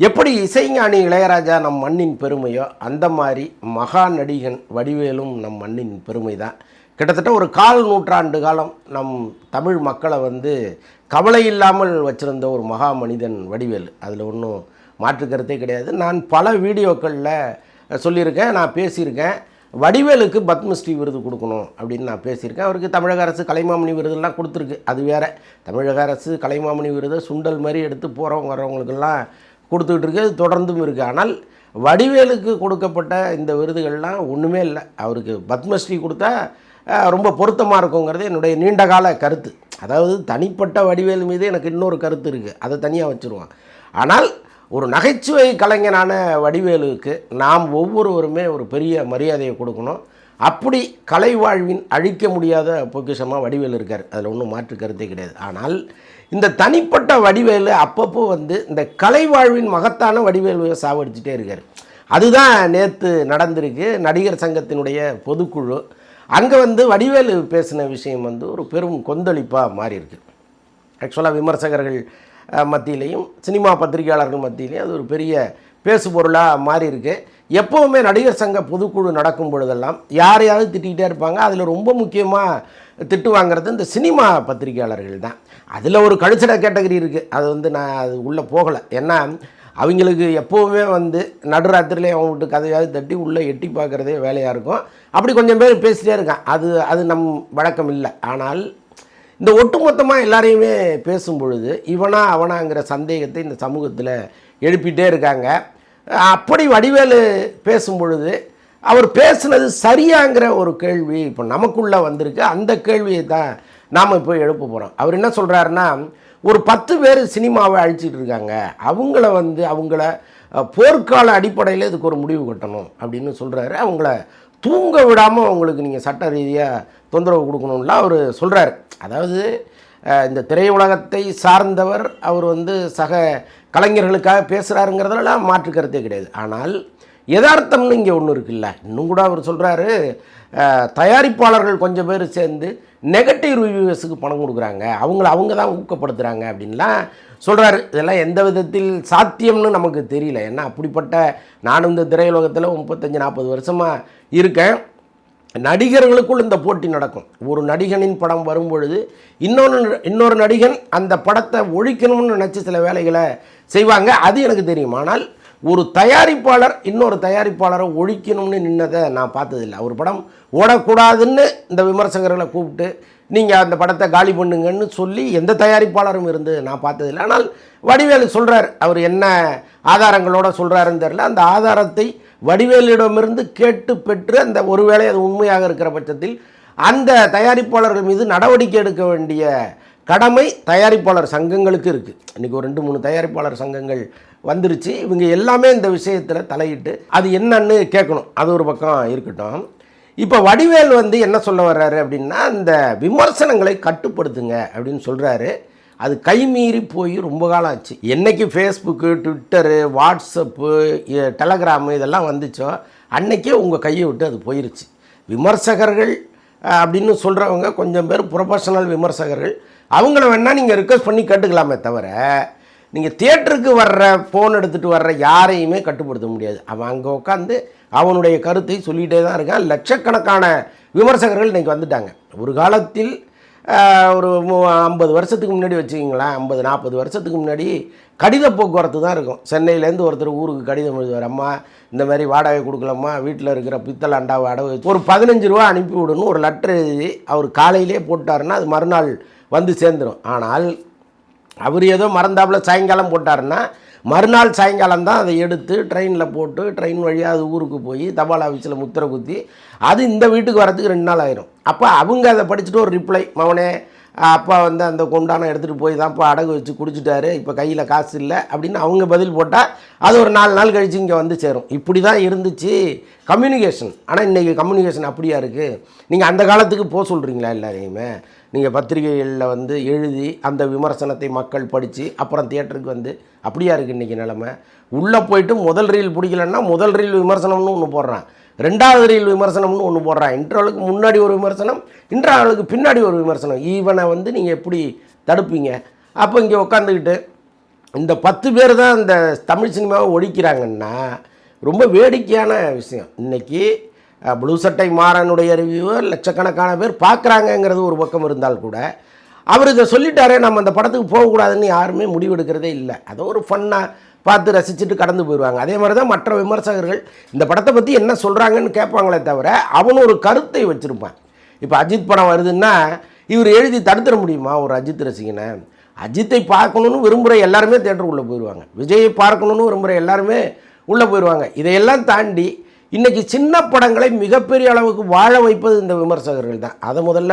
எப்படி இசைஞானி இளையராஜா நம் மண்ணின் பெருமையோ அந்த மாதிரி மகா நடிகன் வடிவேலும் நம் மண்ணின் பெருமை தான் கிட்டத்தட்ட ஒரு கால் நூற்றாண்டு காலம் நம் தமிழ் மக்களை வந்து கவலை இல்லாமல் வச்சிருந்த ஒரு மகா மனிதன் வடிவேலு. அதில் ஒன்றும் மாற்று கருத்தே கிடையாது. நான் பல வீடியோக்களில் சொல்லியிருக்கேன் நான் பேசியிருக்கேன். வடிவேலுக்கு பத்மஸ்ரீ விருது கொடுக்கணும் அப்படின்னு நான் பேசியிருக்கேன். அவருக்கு தமிழக அரசு கலைமாமணி விருதுலாம் கொடுத்துருக்கு. அது வேற. தமிழக அரசு கலைமாமணி விருதை சுண்டல் மாதிரி எடுத்து போகிறவங்க வரவங்களுக்கெல்லாம் கொடுத்துக்கிட்டு இருக்கு அது தொடர்ந்தும் இருக்குது ஆனால் வடிவேலுக்கு கொடுக்கப்பட்ட இந்த விருதுகள்லாம் ஒன்றுமே இல்லை. அவருக்கு பத்மஸ்ரீ கொடுத்தா ரொம்ப பொருத்தமாக இருக்குங்கிறது என்னுடைய நீண்டகால கருத்து. அதாவது தனிப்பட்ட வடிவேலு மீது எனக்கு இன்னொரு கருத்து இருக்குது அதை தனியாக வச்சுருவான் ஆனால் ஒரு நகைச்சுவை கலைஞனான வடிவேலுக்கு நாம் ஒவ்வொருவருமே ஒரு பெரிய மரியாதையை கொடுக்கணும். அப்படி கலை வாழ்வின் அழிக்க முடியாத பொக்கிஷமாக வடிவேலு இருக்கார். அதில் ஒன்றும் மாற்று கருத்தே கிடையாது. ஆனால் இந்த தனிப்பட்ட வடிவேலு அப்பப்போ வந்து இந்த கலை வாழ்வின் மகத்தான வடிவேலுவை சாவடிச்சுட்டே இருக்கார். அதுதான் நேற்று நடந்திருக்கு நடிகர் சங்கத்தினுடைய பொதுக்குழு. அங்கே வந்து வடிவேலு பேசின விஷயம் வந்து ஒரு பெரும் கொந்தளிப்பாக மாறியிருக்கு. ஆக்சுவலாக விமர்சகர்கள் மத்தியிலையும் சினிமா பத்திரிகையாளர்கள் மத்தியிலையும் அது ஒரு பெரிய பேசு பொருளாக மாறி இருக்கு எப்போவுமே நடிகர் சங்க பொதுக்குழு நடக்கும் பொழுதெல்லாம் யாரையாவது திட்டிக்கிட்டே இருப்பாங்க. அதில் ரொம்ப முக்கியமாக திட்டு வாங்குறது இந்த சினிமா பத்திரிகையாளர்கள் தான். அதில் ஒரு கழிச்சட கேட்டகரி இருக்குது அது வந்து நான் அது உள்ளே போகலை. ஏன்னா அவங்களுக்கு எப்போவுமே வந்து நடுராத்திரிலே அவங்க வீட்டு கதையாவது தட்டி உள்ளே எட்டி பார்க்குறதே வேலையாக இருக்கும். அப்படி கொஞ்சம் பேர் பேசிட்டே இருக்கான். அது அது நம் வழக்கம் இல்லை. ஆனால் இந்த ஒட்டுமொத்தமாக எல்லாரையுமே பேசும் பொழுது இவனா அவனாங்கிற சந்தேகத்தை இந்த சமூகத்தில் எழுப்பிட்டே இருக்காங்க. அப்படி வடிவேலு பேசும் பொழுது அவர் பேசுனது சரியாங்கிற ஒரு கேள்வி இப்போ நமக்குள்ளே வந்திருக்கு. அந்த கேள்வியை தான் நாம் இப்போ எழுப்ப போகிறோம் அவர் என்ன சொல்கிறாருன்னா ஒரு பத்து பேர் சினிமாவை அழிச்சிட்டு இருக்காங்க. அவங்கள வந்து அவங்கள போர்க்கால அடிப்படையில் இதுக்கு ஒரு முடிவு கட்டணும் அப்படின்னு சொல்கிறாரு அவங்கள தூங்க விடாமல் அவங்களுக்கு நீங்கள் சட்ட ரீதியாக தொந்தரவு கொடுக்கணும்லாம் அவர் சொல்கிறாரு அதாவது இந்த திரையுலகத்தை சார்ந்தவர் அவர் வந்து சக கலைஞர்களுக்காக பேசுகிறாருங்கிறதுலாம் மாற்று கருத்தே கிடையாது. ஆனால் யதார்த்தம்னு இங்கே ஒன்று இருக்குல்ல. இன்னும் கூட அவர் சொல்கிறாரு தயாரிப்பாளர்கள் கொஞ்சம் பேர் சேர்ந்து நெகட்டிவ் ரிவ்யூவர்ஸுக்கு பணம் கொடுக்குறாங்க. அவங்கள அவங்க தான் ஊக்கப்படுத்துகிறாங்க அப்படின்லாம் சொல்கிறாரு இதெல்லாம் எந்த விதத்தில் சாத்தியம்னு நமக்கு தெரியல. ஏன்னா அப்படிப்பட்ட நானும் இந்த திரையுலகத்தில் முப்பத்தஞ்சு நாற்பது வருஷமாக இருக்கேன். நடிகர்களுக்குள் இந்த போட்டி நடக்கும். ஒரு நடிகனின் படம் வரும்பொழுது இன்னொன்று இன்னொரு நடிகன் அந்த படத்தை ஒழிக்கணும்னு நினச்சி சில வேலைகளை செய்வாங்க. அது எனக்கு தெரியும். ஆனால் ஒரு தயாரிப்பாளர் இன்னொரு தயாரிப்பாளரை ஒழிக்கணும்னு நின்னதை நான் பார்த்ததில்லை. ஒரு படம் ஓடக்கூடாதுன்னு இந்த விமர்சகர்களை கூப்பிட்டு நீங்கள் அந்த படத்தை காலி பண்ணுங்கன்னு சொல்லி எந்த தயாரிப்பாளரும் இருந்து நான் பார்த்ததில்லை. ஆனால் வடிவேலு சொல்கிறார் அவர் என்ன ஆதாரங்களோட சொல்கிறாருன்னு தெரில அந்த ஆதாரத்தை வடிவேலிடமிருந்து கேட்டு பெற்று அந்த ஒருவேளை அது உண்மையாக இருக்கிற பட்சத்தில் அந்த தயாரிப்பாளர்கள் மீது நடவடிக்கை எடுக்க வேண்டிய கடமை தயாரிப்பாளர் சங்கங்களுக்கு இருக்குது இன்றைக்கி ஒரு ரெண்டு மூணு தயாரிப்பாளர் சங்கங்கள் வந்துருச்சு. இவங்க எல்லாமே இந்த விஷயத்தில் தலையிட்டு அது என்னன்னு கேட்கணும். அது ஒரு பக்கம் இருக்கட்டும். இப்போ வடிவேல் வந்து என்ன சொல்ல வர்றாரு அப்படின்னா இந்த விமர்சனங்களை கட்டுப்படுத்துங்க அப்படின்னு சொல்கிறாரு அது கைமீறி போய் ரொம்ப காலம் ஆச்சு. என்னைக்கு ஃபேஸ்புக்கு ட்விட்டரு வாட்ஸ்அப்பு டெலகிராமு இதெல்லாம் வந்துச்சோ அன்னைக்கே உங்கள் கையை விட்டு அது போயிருச்சு. விமர்சகர்கள் அப்படின்னு சொல்கிறவங்க கொஞ்சம் பேர் ப்ரொஃபஷனல் விமர்சகர்கள். அவங்கள வேணால் நீங்கள் ரிக்வஸ்ட் பண்ணி கேட்டுக்கலாமே தவிர நீங்கள் தியேட்டருக்கு வர்ற ஃபோன் எடுத்துகிட்டு வர்ற யாரையுமே கட்டுப்படுத்த முடியாது. அவன் அங்கே உட்காந்து அவனுடைய கருத்தை சொல்லிகிட்டே தான் இருக்கான். லட்சக்கணக்கான விமர்சகர்கள் இன்றைக்கி வந்துட்டாங்க. ஒரு காலத்தில் ஒரு ஐம்பது வருஷத்துக்கு முன்னாடி வச்சுக்கிங்களேன் ஐம்பது நாற்பது வருஷத்துக்கு முன்னாடி கடித போக்குவரத்து தான் இருக்கும். சென்னையிலேருந்து ஒருத்தர் ஊருக்கு கடிதம் எழுதுவார். அம்மா இந்த மாதிரி வாடகை கொடுக்கலம்மா வீட்டில் இருக்கிற பித்தளை அண்டாவை அடவு ஒரு பதினஞ்சு ரூபா அனுப்பி விடணும். ஒரு லெட்டர் எழுதி அவர் காலையிலே போட்டாருன்னா அது மறுநாள் வந்து சேர்ந்துடும் ஆனால் அவர் ஏதோ மறந்தாப்புல சாயங்காலம் போட்டாருன்னா மறுநாள் சாயங்காலம் தான் அதை எடுத்து ட்ரெயினில் போட்டு ட்ரெயின் வழியாக அது ஊருக்கு போய் தபால் ஆஃபீஸில் முத்திரை குத்தி அது இந்த வீட்டுக்கு வரத்துக்கு ரெண்டு நாள் ஆயிரும். அப்போ அவங்க அதை படிச்சுட்டு ஒரு ரிப்ளை மவனே அப்பா வந்து அந்த கொண்டானம் எடுத்துகிட்டு போய் தான்ப்பா அடகு வச்சு குடிச்சிட்டாரு இப்போ கையில் காசு இல்லை அப்படின்னு அவங்க பதில் போட்டால் அது ஒரு நாலு நாள் கழித்து இங்கே வந்து சேரும். இப்படி தான் இருந்துச்சு கம்யூனிகேஷன் ஆனால் இன்றைக்கி கம்யூனிகேஷன் அப்படியா இருக்குது நீங்கள் அந்த காலத்துக்கு போக சொல்கிறீங்களா எல்லாரையுமே? நீங்கள் பத்திரிகைகளில் வந்து எழுதி அந்த விமர்சனத்தை மக்கள் படித்து அப்புறம் தியேட்டருக்கு வந்து அப்படியா இருக்குது இன்றைக்கி நிலமை? உள்ளே போயிட்டு முதல் ரீல் பிடிக்கலன்னா முதல் ரீல் விமர்சனம்னு ஒன்று போடுறான். ரெண்டாவது ரீல் விமர்சனம்னு ஒன்று போடுறான். இன்டர்வலுக்கு முன்னாடி ஒரு விமர்சனம் இன்டர்வலுக்கு பின்னாடி ஒரு விமர்சனம். ஈவனை வந்து நீங்கள் எப்படி தடுப்பீங்க? அப்போ இங்கே உட்காந்துக்கிட்டு இந்த பத்து பேர் தான் இந்த தமிழ் சினிமாவை ஒழிக்கிறாங்கன்னா ரொம்ப வேடிக்கையான விஷயம். இன்னைக்கு ப்ளூ சட்டை மாறனுடைய ரிவ்யூவை லட்சக்கணக்கான பேர் பார்க்குறாங்கங்கிறது ஒரு பக்கம் இருந்தால் கூட அவர் இதை சொல்லிட்டாரே நம்ம அந்த படத்துக்கு போகக்கூடாதுன்னு யாருமே முடிவெடுக்கிறதே இல்லை. அதோ ஒரு ஃபன்னாக பார்த்து ரசிச்சுட்டு கடந்து போயிடுவாங்க அதே மாதிரி தான் மற்ற விமர்சகர்கள் இந்த படத்தை பற்றி என்ன சொல்கிறாங்கன்னு கேட்பாங்களே தவிர அவன் ஒரு கருத்தை வச்சுருப்பான். இப்போ அஜித் படம் வருதுன்னா இவர் எழுதி தடுத்துட முடியுமா ஒரு அஜித் ரசிகனை? அஜித்தை பார்க்கணுன்னு விரும்புகிற எல்லாருமே தேட்டருக்குள்ளே போயிடுவாங்க விஜயை பார்க்கணுன்னு விரும்புகிற எல்லாருமே உள்ளே போயிடுவாங்க இதையெல்லாம் தாண்டி இன்றைக்கி சின்ன படங்களை மிகப்பெரிய அளவுக்கு வாழ வைப்பது இந்த விமர்சகர்கள் தான். அதை முதல்ல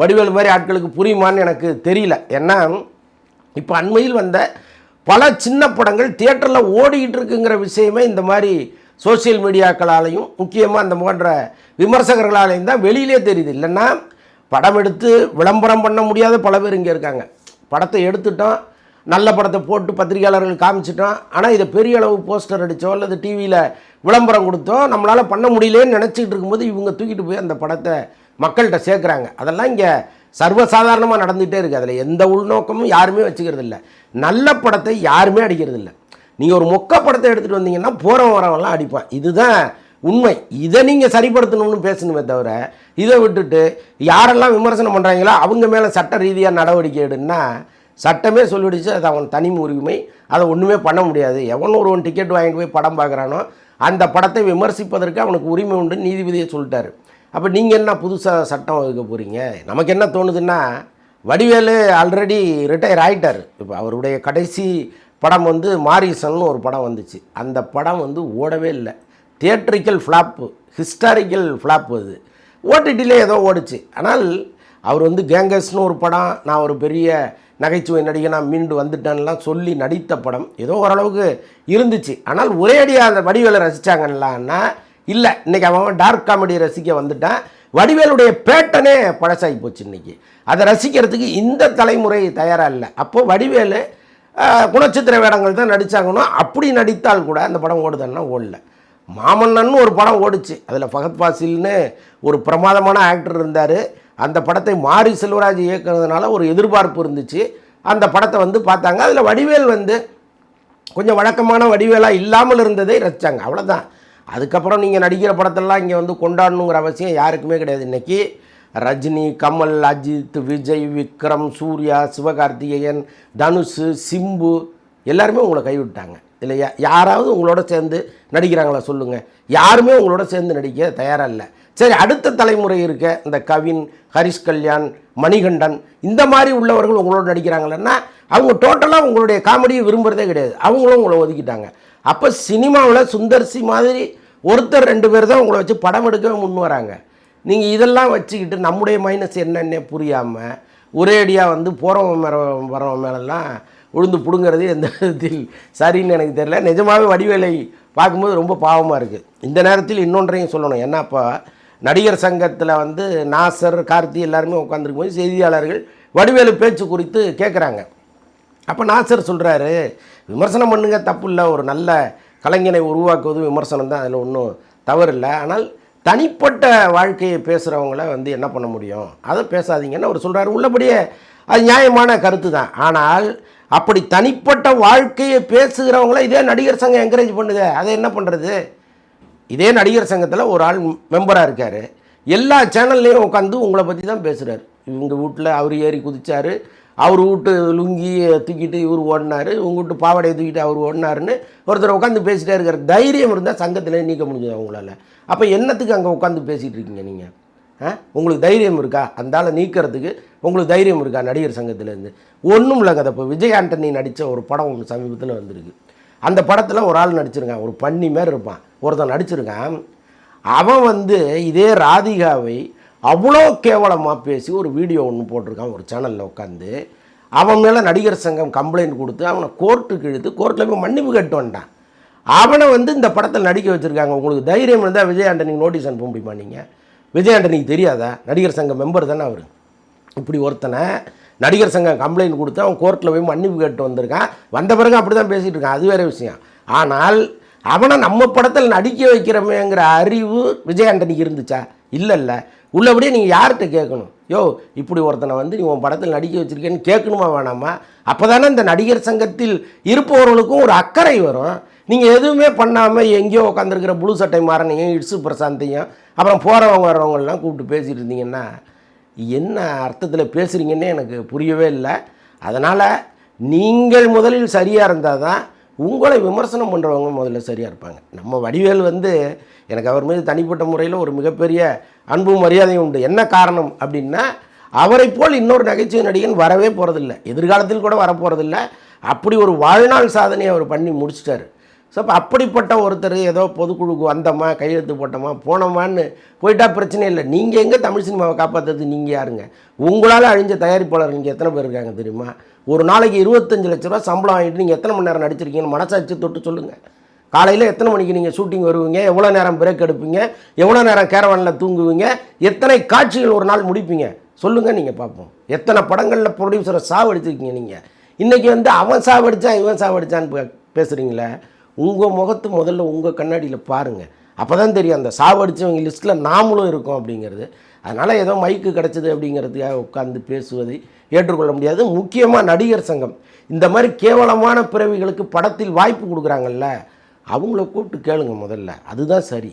வடிவேலு மாதிரி ஆட்களுக்கு புரியுமான்னு எனக்கு தெரியல. ஏன்னா இப்போ அண்மையில் வந்த பல சின்ன படங்கள் தியேட்டரில் ஓடிக்கிட்டு இருக்குங்கிற விஷயமே இந்த மாதிரி சோஷியல் மீடியாக்களாலையும் முக்கியமாக இந்த போன்ற விமர்சகர்களாலையும் தான் வெளியிலே தெரியுது. இல்லைன்னா படம் எடுத்து விளம்பரம் பண்ண முடியாத பல பேர் இங்கே இருக்காங்க. படத்தை எடுத்துட்டோம் நல்ல படத்தை போட்டு பத்திரிகையாளர்கள் காமிச்சிட்டோம் ஆனால் இதை பெரிய அளவு போஸ்டர் அடித்தோ அல்லது டிவியில் விளம்பரம் கொடுத்தோம் நம்மளால் பண்ண முடியலேன்னு நினச்சிக்கிட்டு இருக்கும்போது இவங்க தூக்கிட்டு போய் அந்த படத்தை மக்கள்கிட்ட சேர்க்குறாங்க. அதெல்லாம் இங்கே சர்வசாதாரணமாக நடந்துகிட்டே இருக்குது அதில் எந்த உள்நோக்கமும் யாருமே வச்சுக்கிறது இல்லை. நல்ல படத்தை யாருமே அடிக்கிறது இல்லை. நீங்கள் ஒரு மொக்க படத்தை எடுத்துகிட்டு வந்தீங்கன்னா போகிறவன் வரவெல்லாம் அடிப்பான். இதுதான் உண்மை. இதை நீங்கள் சரிப்படுத்தணும்னு பேசணுமே தவிர இதை விட்டுட்டு யாரெல்லாம் விமர்சனம் பண்ணுறாங்களோ அவங்க மேலே சட்ட ரீதியாக நடவடிக்கை எடுன்னா சட்டமே சொல்லிடுச்சு அது அவன் தனி உரிமை. அதை ஒன்றுமே பண்ண முடியாது. எவன் ஒருவன் டிக்கெட் வாங்கிட்டு போய் படம் பார்க்குறானோ அந்த படத்தை விமர்சிப்பதற்கு அவனுக்கு உரிமை உண்டு நீதிபதியை சொல்லிட்டாரு. அப்போ நீங்கள் என்ன புதுசாக சட்டம் வகுக்க போகிறீங்க நமக்கு என்ன தோணுதுன்னா வடிவேலு ஆல்ரெடி ரிட்டையர் ஆயிட்டார். இப்போ அவருடைய கடைசி படம் வந்து மாரிசன் ஒரு படம் வந்துச்சு. அந்த படம் வந்து ஓடவே இல்லை. தியேட்ரிக்கல் ஃப்ளாப்பு ஹிஸ்டாரிக்கல் ஃப்ளாப் அது. ஓடிடியில் ஏதோ ஓடுச்சு. ஆனால் அவர் வந்து கேங்கஸ்னு ஒரு படம் நான் ஒரு பெரிய நகைச்சுவை நடிகை நான் மீண்டு வந்துட்டேன்லாம் சொல்லி நடித்த படம். ஏதோ ஓரளவுக்கு இருந்துச்சு. ஆனால் ஒரே அடியாக அந்த வடிவேலை ரசித்தாங்கன்னா இல்லை இன்றைக்கி அவன் டார்க் காமெடி ரசிக்க வந்துட்டான். வடிவேலுடைய பேட்டனே பழசாகி போச்சு இன்னைக்கு. அதை ரசிக்கிறதுக்கு இந்த தலைமுறை தயாராக இல்லை. அப்போது வடிவேலு குணச்சித்திர வேடங்கள் தான் நடித்தாங்கன்னா அப்படி நடித்தால் கூட அந்த படம் ஓடுதுன்னா ஓடல. மாமன்னன் ஒரு படம் ஓடுச்சு. அதில் ஃபகத் ஃபாசில்னு ஒரு பிரமாதமான ஆக்டர் இருந்தார். அந்த படத்தை மாரி செல்வராஜ் இயக்குனதுனால ஒரு எதிர்பார்ப்பு இருந்துச்சு. அந்த படத்தை வந்து பார்த்தாங்க. அதில் வடிவேல் வந்து கொஞ்சம் வழக்கமான வடிவேலாக இல்லாமல் இருந்ததை ரசித்தாங்க அவ்வளோதான் அதுக்கப்புறம் நீங்கள் நடிக்கிற படத்தெல்லாம் இங்கே வந்து கொண்டாடணுங்கிற அவசியம் யாருக்குமே கிடையாது. இன்றைக்கி ரஜினி கமல் அஜித் விஜய் விக்ரம் சூர்யா சிவகார்த்திகேயன் தனுஷ் சிம்பு எல்லாருமே உங்களை கைவிட்டாங்க. இல்லையா யாராவது உங்களோட சேர்ந்து நடிக்கிறாங்களா சொல்லுங்கள் யாருமே உங்களோட சேர்ந்து நடிக்க தயாராக இல்லை சரி அடுத்த தலைமுறை இருக்க இந்த கவின் ஹரிஷ் கல்யாண் மணிகண்டன் இந்த மாதிரி உள்ளவர்கள் உங்களோட நடிக்கிறாங்களன்னா அவங்க டோட்டலாக உங்களுடைய காமெடியை விரும்புகிறதே கிடையாது. அவங்களும் உங்களை ஒதுக்கிட்டாங்க. அப்போ சினிமாவில் சுந்தர்சி மாதிரி ஒருத்தர் ரெண்டு பேர் தான் உங்களை வச்சு படம் எடுக்கவே முன் வராங்க. நீங்கள் இதெல்லாம் வச்சுக்கிட்டு நம்முடைய மைனஸ் என்னன்னே புரியாமல் ஒரே அடியாக வந்து போகிறவன் மேலே வரவன் மேலெல்லாம் உளுந்து பிடுங்கிறது எந்த விதத்தில் சரின்னு எனக்கு தெரியல. நிஜமாகவே வடிவேலை பார்க்கும்போது ரொம்ப பாவமாக இருக்குது இந்த நேரத்தில் இன்னொன்றையும் சொல்லணும். என்னப்பா நடிகர் சங்கத்தில் வந்து நாசர் கார்த்தி எல்லாருமே உட்காந்துருக்கும் போது செய்தியாளர்கள் வடிவேலு பேச்சு குறித்து கேட்குறாங்க அப்போ நாசர் சொல்கிறாரு விமர்சனம் பண்ணுங்க தப்பு இல்லை ஒரு நல்ல கலைஞனை உருவாக்குவது விமர்சனம் தான் அதில் ஒன்றும் தவறு இல்லை ஆனால் தனிப்பட்ட வாழ்க்கையை பேசுகிறவங்கள வந்து என்ன பண்ண முடியும்? அதை பேசாதீங்கன்னு அவர் சொல்கிறாரு உள்ளபடியே அது நியாயமான கருத்து தான். ஆனால் அப்படி தனிப்பட்ட வாழ்க்கையை பேசுகிறவங்கள இதே நடிகர் சங்கம் என்கரேஜ் பண்ணுது அதை என்ன பண்ணுறது இதே நடிகர் சங்கத்தில் ஒரு ஆள் மெம்பராக இருக்கார். எல்லா சேனல்லையும் உட்காந்து உங்களை பற்றி தான் பேசுகிறார் இவங்க வீட்டில் அவர் ஏறி குதித்தார் அவர் வீட்டு லுங்கி தூக்கிட்டு இவர் ஓடினார். உங்கள் வீட்டு பாவாடையை தூக்கிட்டு அவர் ஓடினாருன்னு ஒருத்தர் உட்காந்து பேசிட்டே இருக்கார். தைரியம் இருந்தால் சங்கத்தில் நீக்க முடிஞ்சது அவங்களால அப்போ என்னத்துக்கு அங்கே உட்காந்து பேசிகிட்டு இருக்கீங்க நீங்கள் ஆ? உங்களுக்கு தைரியம் இருக்கா? அந்தால நீக்கிறதுக்கு உங்களுக்கு தைரியம் இருக்கா நடிகர் சங்கத்திலேருந்து ஒன்றும் இல்லைங்க அதை இப்போ விஜய் ஆண்டனி நடித்த ஒரு படம் ஒன்று சமீபத்தில் வந்திருக்கு. அந்த படத்தில் ஒரு ஆள் நடிச்சிருக்கான். ஒரு பண்ணி மாதிரி இருப்பான். ஒருத்தன் நடிச்சிருக்கான். அவன் வந்து இதே ராதிகாவை அவ்வளோ கேவலமாக பேசி ஒரு வீடியோ ஒன்று போட்டிருக்கான் ஒரு சேனலில் உட்காந்து. அவன் மேலே நடிகர் சங்கம் கம்ப்ளைண்ட் கொடுத்து அவனை கோர்ட்டுக்கு இழுத்து கோர்ட்டில் போய் மன்னிப்பு கேட்டு வந்துட்டான். அவனை வந்து இந்த படத்தில் நடிக்க வச்சுருக்காங்க. உங்களுக்கு தைரியம் இருந்தால் விஜய் ஆண்டனிக்கு நோட்டீஸ் அனுப்ப முடியுமா நீங்கள் விஜய் ஆண்டனிக்கு தெரியாதா? நடிகர் சங்கம் மெம்பர் தானே அவர். இப்படி ஒருத்தனை நடிகர் சங்கம் கம்ப்ளைண்ட் கொடுத்து அவன் கோர்ட்டில் போய் மன்னிப்பு கேட்டு வந்திருக்கான். வந்த பிறகு அப்படி தான் பேசிகிட்டு இருக்கான். அது வேறு விஷயம். ஆனால் அவனை நம்ம படத்தில் நடிக்க வைக்கிறோமேங்கிற அறிவு விஜய் ஆண்டனிக்கு இருந்துச்சா? இல்லை உள்ளபடியே நீங்கள் யார்கிட்ட கேட்கணும்? யோ இப்படி ஒருத்தனை வந்து நீ உன் படத்தில் நடிக்க வச்சுருக்கேன்னு கேட்கணுமா வேணாமா? அப்போ தானே இந்த நடிகர் சங்கத்தில் இருப்பவர்களுக்கும் ஒரு அக்கறை வரும். நீங்கள் எதுவுமே பண்ணாமல் எங்கேயோ உட்காந்துருக்கிற புழு சட்டை மாறனையும் இட்ஸு பிரசாந்தையும் அப்புறம் போகிறவங்க வர்றவங்கெல்லாம் கூப்பிட்டு பேசிட்டு இருந்தீங்கன்னா என்ன அர்த்தத்தில் பேசுகிறீங்கன்னே எனக்கு புரியவே இல்லை. அதனால் நீங்கள் முதலில் சரியாக இருந்தால் தான் உங்களை விமர்சனம் பண்ணுறவங்க முதல்ல சரியாக இருப்பாங்க. நம்ம வடிவேல் வந்து எனக்கு அவர் மீது தனிப்பட்ட முறையில் ஒரு மிகப்பெரிய அன்பு மரியாதையும் உண்டு. என்ன காரணம் அப்படின்னா அவரை போல் இன்னொரு நகைச்சுவை நடிகன் வரவே போகிறதில்ல எதிர்காலத்தில் கூட வரப்போகிறதில்ல அப்படி ஒரு வாழ்நாள் சாதனையை அவர் பண்ணி முடிச்சிட்டாரு. ஸோ அப்போ அப்படிப்பட்ட ஒருத்தர் ஏதோ பொதுக்குழுக்கு வந்தோமா கையெழுத்து போட்டோமா போனோமான்னு போயிட்டா பிரச்சனை இல்லை. நீங்கள் எங்கே தமிழ் சினிமாவை காப்பாற்றுறது நீங்கள் யாருங்க? உங்களால் அழிஞ்ச தயாரிப்பாளர் நீங்கள் எத்தனை பேர் இருக்காங்க தெரியுமா? ஒரு நாளைக்கு இருபத்தஞ்சு லட்ச ரூபா சம்பளம் வாங்கிட்டு நீங்கள் எத்தனை மணி நேரம் நடிச்சிருக்கீங்கன்னு மனசாட்சி தொட்டு சொல்லுங்கள் காலையில் எத்தனை மணிக்கு நீங்கள் ஷூட்டிங் வருவீங்க? எவ்வளோ நேரம் பிரேக் எடுப்பீங்க? எவ்வளோ நேரம் கேரவானில் தூங்குவீங்க? எத்தனை காட்சிகள் ஒரு நாள் முடிப்பீங்க? சொல்லுங்கள் நீங்கள் பார்ப்போம் எத்தனை படங்களில் ப்ரொடியூசரை சாவடிச்சிருக்கீங்க நீங்கள் இன்றைக்கி வந்து அவன் சாவடித்தான் இவன் சாவடித்தான்னு பே- பேசுகிறீங்களே உங்கள் முகத்து முதல்ல உங்கள் கண்ணாடியில் பாருங்கள் அப்போ தான் தெரியும் அந்த சாவடிச்சவங்க லிஸ்ட்டில் நாமளும் இருக்கோம் அப்படிங்கிறது. அதனால் ஏதோ மைக்கு கிடச்சிது அப்படிங்கிறதுக்காக உட்காந்து பேசுவதை ஏற்றுக்கொள்ள முடியாது. முக்கியமாக நடிகர் சங்கம். இந்த மாதிரி கேவலமான பிறவிகளுக்கு படத்தில் வாய்ப்பு கொடுக்குறாங்கல்ல அவங்கள கூப்பிட்டு கேளுங்க முதல்ல. அதுதான் சரி.